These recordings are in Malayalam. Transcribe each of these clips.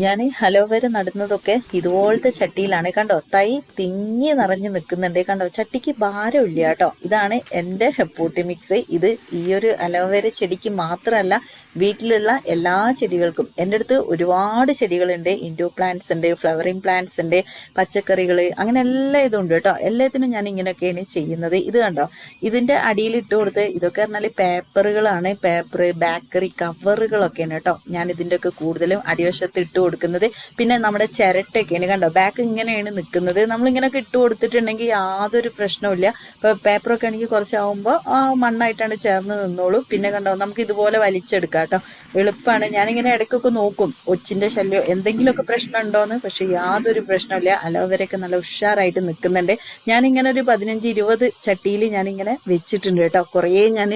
ഞാൻ ഹലോവേര നടുന്നതൊക്കെ ഇതുപോലത്തെ ചട്ടിയിലാണ്. കണ്ടോ തൈ തിങ്ങി നിറഞ്ഞു നിൽക്കുന്നുണ്ട്. കണ്ടോ ചട്ടിക്ക് ഭാരമില്ല കേട്ടോ. ഇതാണ് എന്റെ പൂട്ടി മിക്സ്. ഇത് ഈ ഒരു അലോവേര ചെടിക്ക് മാത്രമല്ല വീട്ടിലുള്ള എല്ലാ ചെടികൾക്കും. എന്റെ അടുത്ത് ഒരുപാട് ചെടികളുണ്ട്. ഇൻഡോ പ്ലാന്റ്സ് ഉണ്ട് ഫ്ലവറിങ് പ്ലാന്റ്സ് ഉണ്ട് പച്ചക്കറികൾ അങ്ങനെ എല്ലാ ഇതും ഉണ്ട് കേട്ടോ. എല്ലാത്തിനും ഞാൻ ഇങ്ങനെയൊക്കെയാണ് ചെയ്യുന്നത്. ഇത് കണ്ടോ ഇതിന്റെ അടിയിൽ ഇട്ട് കൊടുത്ത് ഇതൊക്കെ പറഞ്ഞാൽ പേപ്പറുകളാണ്. പേപ്പർ ബേക്കറി കവറുകളൊക്കെയാണ് കേട്ടോ. ഞാൻ ഇതിന്റെ ഒക്കെ കൂടുതലും അടിവശത്ത് ഇട്ട് കൊടുക്കുന്നത്. പിന്നെ നമ്മുടെ ചിരട്ടയൊക്കെയാണ് കണ്ടോ? ബാക്ക് ഇങ്ങനെയാണ് നിൽക്കുന്നത്. നമ്മളിങ്ങനെയൊക്കെ ഇട്ട് കൊടുത്തിട്ടുണ്ടെങ്കിൽ യാതൊരു പ്രശ്നവുമില്ല ഇപ്പോൾ പേപ്പറൊക്കെ ആണെങ്കിൽ കുറച്ചാവുമ്പോൾ ആ മണ്ണായിട്ടാണ് ചേർന്ന് നിന്നോളൂ. പിന്നെ കണ്ടോ നമുക്ക് ഇതുപോലെ വലിച്ചെടുക്കാം കേട്ടോ. എളുപ്പമാണ്. ഞാനിങ്ങനെ ഇടയ്ക്കൊക്കെ നോക്കും. ഒച്ചിന്റെ ശല്യം എന്തെങ്കിലുമൊക്കെ പ്രശ്നം ഉണ്ടോയെന്ന് പക്ഷേ യാതൊരു പ്രശ്നമില്ല അലോവരൊക്കെ നല്ല ഉഷാറായിട്ട് നിൽക്കുന്നുണ്ട്. ഞാനിങ്ങനെ ഒരു പതിനഞ്ച് ഇരുപത് ചട്ടിയിൽ ഞാനിങ്ങനെ വെച്ചിട്ടുണ്ട് കേട്ടോ. കുറേ ഞാൻ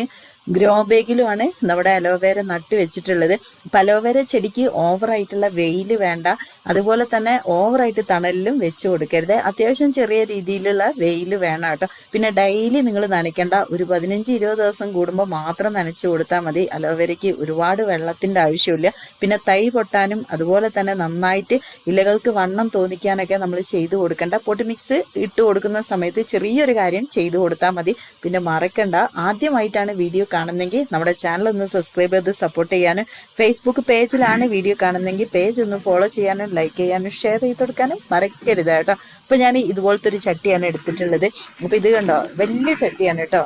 ഗ്രോ ബാഗിലുമാണ് നമ്മുടെ അലോവേര നട്ട് വെച്ചിട്ടുള്ളത്. അപ്പം അലോവേര ചെടിക്ക് ഓവറായിട്ടുള്ള വെയിൽ വേണ്ട. അതുപോലെ തന്നെ ഓവറായിട്ട് തണലിലും വെച്ച് കൊടുക്കരുത്. അത്യാവശ്യം ചെറിയ രീതിയിലുള്ള വെയിൽ വേണം കേട്ടോ. പിന്നെ ഡെയിലി നിങ്ങൾ നനയ്ക്കേണ്ട ഒരു പതിനഞ്ച് ഇരുപത് ദിവസം കൂടുമ്പോൾ മാത്രം നനച്ച് കൊടുത്താൽ മതി. അലോവേരയ്ക്ക് ഒരുപാട് വെള്ളത്തിന്റെ ആവശ്യമില്ല. പിന്നെ തൈ പൊട്ടാനും അതുപോലെ തന്നെ നന്നായിട്ട് ഇലകൾക്ക് വണ്ണം തോന്നിക്കാനൊക്കെ നമ്മൾ ചെയ്തു കൊടുക്കേണ്ട. പൊട്ടി മിക്സ് ഇട്ട് കൊടുക്കുന്ന സമയത്ത് ചെറിയൊരു കാര്യം ചെയ്തു കൊടുത്താൽ മതി. പിന്നെ മറക്കണ്ട. ആദ്യമായിട്ടാണ് വീഡിയോ കാണുന്നെങ്കിൽ നമ്മുടെ ചാനൽ ഒന്ന് സബ്സ്ക്രൈബ് ചെയ്ത് സപ്പോർട്ട് ചെയ്യാനും ഫേസ്ബുക്ക് പേജിലാണ് വീഡിയോ കാണുന്നെങ്കിൽ പേജ് ഒന്ന് ഫോളോ ചെയ്യാനും ലൈക്ക് ചെയ്യാനും ഷെയർ ചെയ്ത് കൊടുക്കാനും മറക്കരുത് കേട്ടോ. അപ്പോൾ ഞാൻ ഇതുപോലത്തെ ഒരു ചട്ടിയാണ് എടുത്തിട്ടുള്ളത്. അപ്പോൾ ഇത് കണ്ടോ? വലിയ ചട്ടിയാണ് കേട്ടോ.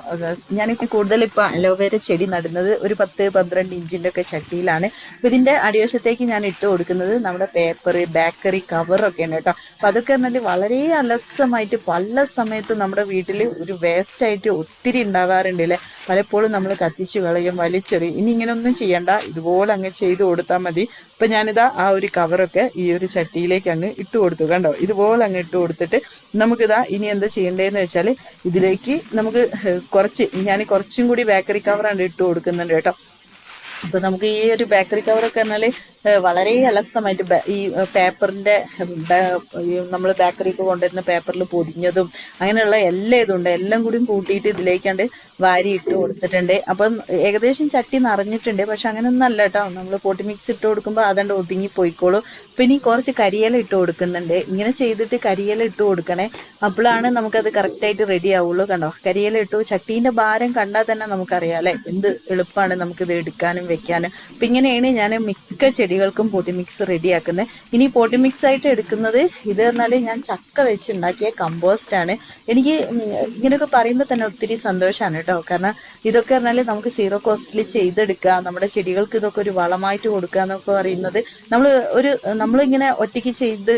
ഞാൻ കൂടുതൽ ഇപ്പോൾ അലോവേര ചെടി നടുന്നത് ഒരു പത്ത് പന്ത്രണ്ട് ഇഞ്ചിന്റെ ഒക്കെ ചട്ടിയിലാണ്. അപ്പോൾ ഇതിന്റെ അടിവശത്തേക്ക് ഞാൻ ഇട്ട് കൊടുക്കുന്നത് നമ്മുടെ പേപ്പർ ബേക്കറി കവറൊക്കെയാണ് കേട്ടോ. അപ്പോൾ അതൊക്കെ പറഞ്ഞാൽ വളരെ അലസമായിട്ട് പല സമയത്തും നമ്മുടെ വീട്ടിൽ ഒരു വേസ്റ്റ് ആയിട്ട് ഒത്തിരി ഉണ്ടാവാറുണ്ട് അല്ലേ പലപ്പോഴും നമ്മൾ കത്തിച്ചു കളയും വലിച്ചെറിയും ഇനി ഇങ്ങനെ ഒന്നും ചെയ്യണ്ട. ഇതുപോലെ അങ്ങ് ചെയ്ത് കൊടുത്താൽ മതി. ഇപ്പം ഞാനിതാ ആ ഒരു കവറൊക്കെ ഈ ഒരു ചട്ടിയിലേക്ക് അങ്ങ് ഇട്ട് കൊടുത്തു. കണ്ടോ? ഇതുപോലെ അങ്ങ് ഇട്ട് കൊടുത്തിട്ട് നമുക്കിതാ ഇനി എന്താ ചെയ്യേണ്ടതെന്ന് വെച്ചാൽ ഇതിലേക്ക് നമുക്ക് കുറച്ച് ഞാൻ കുറച്ചും കൂടി ബേക്കറി കവറാണ് ഇട്ട് കൊടുക്കുന്നുണ്ട് കേട്ടോ. അപ്പോൾ നമുക്ക് ഈ ഒരു ബേക്കറി കവറൊക്കെ പറഞ്ഞാൽ വളരെ അലസമായിട്ട് ഈ പേപ്പറിന്റെ നമ്മൾ ബേക്കറിക്ക് കൊണ്ടുവരുന്ന പേപ്പറിൽ പൊതിഞ്ഞതും അങ്ങനെയുള്ള എല്ലാ ഇതുണ്ട്. എല്ലാം കൂടിയും കൂട്ടിയിട്ട് ഇതിലേക്കാണ്ട് വാരി ഇട്ട് കൊടുത്തിട്ടുണ്ട്. അപ്പം ഏകദേശം ചട്ടി നിറഞ്ഞിട്ടുണ്ട്. പക്ഷെ അങ്ങനെയൊന്നും അല്ല കേട്ടോ നമ്മൾ പൊട്ടി മിക്സ് ഇട്ട് കൊടുക്കുമ്പോൾ അതണ്ട് ഒതുങ്ങി പോയിക്കോളും. പിന്നെ കുറച്ച് കരിയില ഇട്ട് കൊടുക്കുന്നുണ്ട്. ഇങ്ങനെ ചെയ്തിട്ട് കരിയില ഇട്ട് കൊടുക്കണേ. അപ്പോഴാണ് നമുക്കത് കറക്റ്റായിട്ട് റെഡി ആവുള്ളൂ കണ്ടോ. കരിയില ഇട്ട്. ചട്ടീന്റെ ഭാരം കണ്ടാൽ തന്നെ നമുക്കറിയാം അല്ലേ? എന്ത് എളുപ്പമാണ് നമുക്കിത് എടുക്കാനും വെക്കാനും. അപ്പം ഇങ്ങനെയാണ് ഞാൻ മിക്ക ചെടികൾക്കും പൊടി മിക്സ് റെഡിയാക്കുന്നത് ഇനി പൊടി മിക്സ് ആയിട്ട് എടുക്കുന്നത് ഇത് പറഞ്ഞാൽ ഞാൻ ചക്ക വെച്ച് ഉണ്ടാക്കിയ കമ്പോസ്റ്റ് ആണ്. എനിക്ക് ഇങ്ങനെയൊക്കെ പറയുമ്പോൾ തന്നെ ഒത്തിരി സന്തോഷമാണ് കേട്ടോ. കാരണം ഇതൊക്കെ പറഞ്ഞാൽ നമുക്ക് സീറോ കോസ്റ്റിൽ ചെയ്തെടുക്കുക നമ്മുടെ ചെടികൾക്ക് ഇതൊക്കെ ഒരു വളമായിട്ട് കൊടുക്കുക എന്നൊക്കെ പറയുന്നത് നമ്മൾ ഒരു നമ്മളിങ്ങനെ ഒറ്റയ്ക്ക് ചെയ്ത്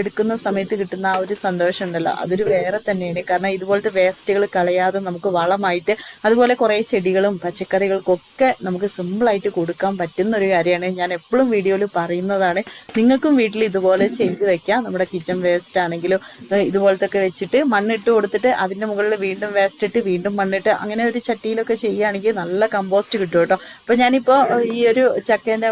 എടുക്കുന്ന സമയത്ത് കിട്ടുന്ന ആ ഒരു സന്തോഷം ഉണ്ടല്ലോ അതൊരു വേറെ തന്നെയാണ്. കാരണം ഇതുപോലത്തെ വേസ്റ്റുകൾ കളയാതെ നമുക്ക് വളമായിട്ട് അതുപോലെ കുറേ ചെടികളും പച്ചക്കറികൾക്കൊക്കെ നമുക്ക് സിമ്പിളായിട്ട് കൊടുക്കാൻ പറ്റുന്ന ഒരു കാര്യമാണ്. ഞാൻ എപ്പോഴും വീഡിയോയിൽ പറയുന്നതാണ്. നിങ്ങൾക്കും വീട്ടിൽ ഇതുപോലെ ചെയ്ത് വെക്കാം. നമ്മുടെ കിച്ചൺ വേസ്റ്റ് ആണെങ്കിലും ഇതുപോലത്തെ ഒക്കെ വെച്ചിട്ട് മണ്ണിട്ട് കൊടുത്തിട്ട് അതിന്റെ മുകളിൽ വീണ്ടും വേസ്റ്റ് ഇട്ട് വീണ്ടും മണ്ണിട്ട് അങ്ങനെ ഒരു ചട്ടിയിലൊക്കെ ചെയ്യുകയാണെങ്കിൽ നല്ല കമ്പോസ്റ്റ് കിട്ടും കേട്ടോ. അപ്പോൾ ഞാനിപ്പോൾ ഈ ഒരു ചക്കേന്റെ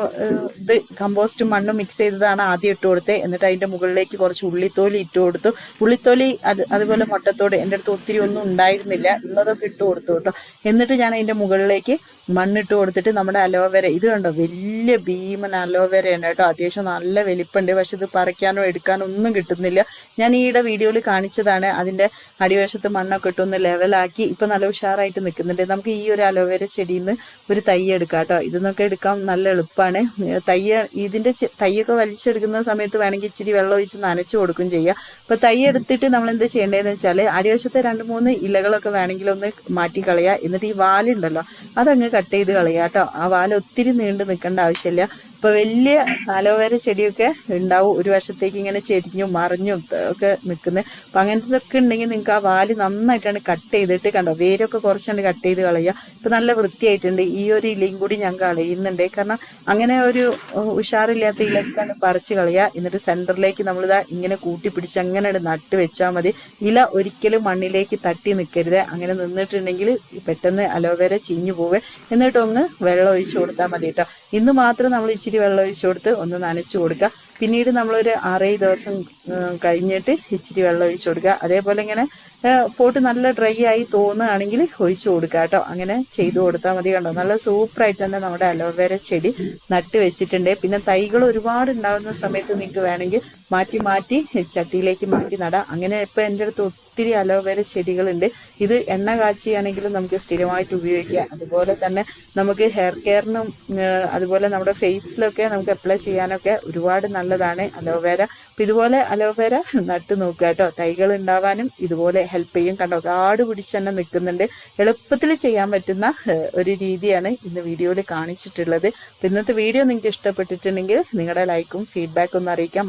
ഇത് കമ്പോസ്റ്റും മണ്ണും മിക്സ് ചെയ്തതാണ് ആദ്യം ഇട്ട് കൊടുത്തത് എന്നിട്ട് അതിന്റെ മുകളിലേക്ക് കുറച്ച് ഉള്ളിത്തോലി ഇട്ട് കൊടുത്തു. ഉള്ളിത്തോലി അത് അതുപോലെ മുട്ടത്തോട് എന്റെ അടുത്ത് ഒത്തിരി ഒന്നും ഉണ്ടായിരുന്നില്ല. ഉള്ളതൊക്കെ ഇട്ട് കൊടുത്തു കേട്ടോ. എന്നിട്ട് ഞാൻ അതിന്റെ മുകളിലേക്ക് മണ്ണിട്ട് കൊടുത്തിട്ട് നമ്മുടെ അലോവേര ഇത് കണ്ടോ? വലിയ ഭീമൻ അലോവേരയാണ് കേട്ടോ. അത്യാവശ്യം നല്ല വലിപ്പുണ്ട്. പക്ഷെ ഇത് പറിക്കാനോ എടുക്കാനോ ഒന്നും കിട്ടുന്നില്ല. ഞാൻ ഈയിടെ വീഡിയോയിൽ കാണിച്ചതാണ് അതിന്റെ അടിവശത്ത് മണ്ണൊക്കെ ഇട്ടൊന്ന് ലെവലാക്കി ഇപ്പം നല്ല ഉഷാറായിട്ട് നിൽക്കുന്നുണ്ട്. നമുക്ക് ഈ ഒരു അലോവേര ചെടിയിൽ നിന്ന് ഒരു തൈ എടുക്കാം കേട്ടോ. ഇതെന്നൊക്കെ എടുക്കാൻ നല്ല എളുപ്പമാണ്. തയ്യ ഇതിന്റെ തൈയൊക്കെ വലിച്ചെടുക്കുന്ന സമയത്ത് വേണമെങ്കിൽ ഇച്ചിരി വെള്ളം ഒഴിച്ച് നനച്ച് കൊടുക്കും ചെയ്യാം. അപ്പോൾ തൈ എടുത്തിട്ട് നമ്മൾ എന്ത് ചെയ്യേണ്ടതെന്ന് വെച്ചാൽ അടിവശത്തെ രണ്ട് മൂന്ന് ഇലകളൊക്കെ വേണമെങ്കിൽ ഒന്ന് മാറ്റി കളയുക എന്നിട്ട് ഈ വാലുണ്ടല്ലോ അതങ്ങ് കട്ട് ചെയ്ത് കളയാം കേട്ടോ. ആ വാല ഒത്തിരി നീണ്ടു നിൽക്കേണ്ട ആവശ്യമില്ല. ഇപ്പൊ വലിയ അലോവേര ചെടിയൊക്കെ ഉണ്ടാവും. ഒരു വർഷത്തേക്ക് ഇങ്ങനെ ചെരിഞ്ഞും മറിഞ്ഞും ഒക്കെ നിൽക്കുന്നത് അപ്പം അങ്ങനത്തെ ഉണ്ടെങ്കിൽ നിങ്ങൾക്ക് ആ വാൽ നന്നായിട്ടാണ് കട്ട് ചെയ്തിട്ട് കണ്ടോ? വേരൊക്കെ കുറച്ചാണ് കട്ട് ചെയ്ത് കളയുക. ഇപ്പം നല്ല വൃത്തിയായിട്ടുണ്ട്. ഈ ഒരു ഇലയും കൂടി ഞാൻ കളയുന്നുണ്ട് കാരണം അങ്ങനെ ഒരു ഉഷാറില്ലാത്ത ഇലക്കാണ് പറിച്ച് കളയുക. എന്നിട്ട് സെന്ററിലേക്ക് നമ്മളിതാ ഇങ്ങനെ കൂട്ടി പിടിച്ച് അങ്ങനെ നട്ട് വെച്ചാൽ മതി. ഇല ഒരിക്കലും മണ്ണിലേക്ക് തട്ടി നിൽക്കരുത് അങ്ങനെ നിന്നിട്ടുണ്ടെങ്കിൽ പെട്ടെന്ന് അലോവേര ചീഞ്ഞു പോവേ എന്നിട്ടൊന്ന് വെള്ളം ഒഴിച്ചു കൊടുത്താൽ മതി കേട്ടോ. ഇന്ന് മാത്രം നമ്മൾ ഇച്ചിരി വെള്ളം ഒഴിച്ചു കൊടുത്ത് ഒന്ന് നനച്ചു കൊടുക്കുക. പിന്നീട് നമ്മളൊരു ആറേഴ് ദിവസം കഴിഞ്ഞിട്ട് ഇച്ചിരി വെള്ളം ഒഴിച്ചു കൊടുക്കുക. അതേപോലെ ഇങ്ങനെ പോട്ട് നല്ല ഡ്രൈ ആയി തോന്നുകയാണെങ്കിൽ ഒഴിച്ചു കൊടുക്കുക കേട്ടോ. അങ്ങനെ ചെയ്തു കൊടുത്താൽ മതി കണ്ടോ. നല്ല സൂപ്പറായിട്ട് തന്നെ നമ്മുടെ അലോവേര ചെടി നട്ട് വെച്ചിട്ടുണ്ട്. പിന്നെ തൈകൾ ഒരുപാട് ഉണ്ടാകുന്ന സമയത്ത് നിങ്ങൾക്ക് വേണമെങ്കിൽ മാറ്റി മാറ്റി ചട്ടിയിലേക്ക് മാറ്റി നടാം. അങ്ങനെ ഇപ്പൊ എന്റെ അടുത്ത് ഒത്തിരി അലോവേര ചെടികളുണ്ട്. ഇത് എണ്ണ കാച്ചിയാണെങ്കിലും നമുക്ക് സ്ഥിരമായിട്ട് ഉപയോഗിക്കാം. അതുപോലെ തന്നെ നമുക്ക് ഹെയർ കെയറിനും അതുപോലെ നമ്മുടെ ഫേസിലൊക്കെ നമുക്ക് അപ്ലൈ ചെയ്യാനൊക്കെ ഒരുപാട് നല്ലതാണ് അലോവേര. അപ്പം ഇതുപോലെ അലോവേര നട്ട് നോക്കുക കേട്ടോ. തൈകൾ ഉണ്ടാവാനും ഇതുപോലെ ഹെൽപ്പ് ചെയ്യും. കണ്ടോ കാട് പിടിച്ച് തന്നെ നിൽക്കുന്നുണ്ട്. എളുപ്പത്തിൽ ചെയ്യാൻ പറ്റുന്ന ഒരു രീതിയാണ് ഇന്ന് വീഡിയോയിൽ കാണിച്ചിട്ടുള്ളത്. അപ്പം ഇന്നത്തെ വീഡിയോ നിങ്ങൾക്ക് ഇഷ്ടപ്പെട്ടിട്ടുണ്ടെങ്കിൽ നിങ്ങളുടെ ലൈക്കും ഫീഡ്ബാക്കും ഒന്ന് അറിയിക്കാൻ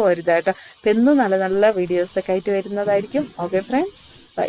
മറന്നു പോരുത് കേട്ടോ അപ്പം എന്നും നല്ല നല്ല വീഡിയോസൊക്കെ ആയിട്ട് വരുന്നതായിരിക്കും. Okay friends bye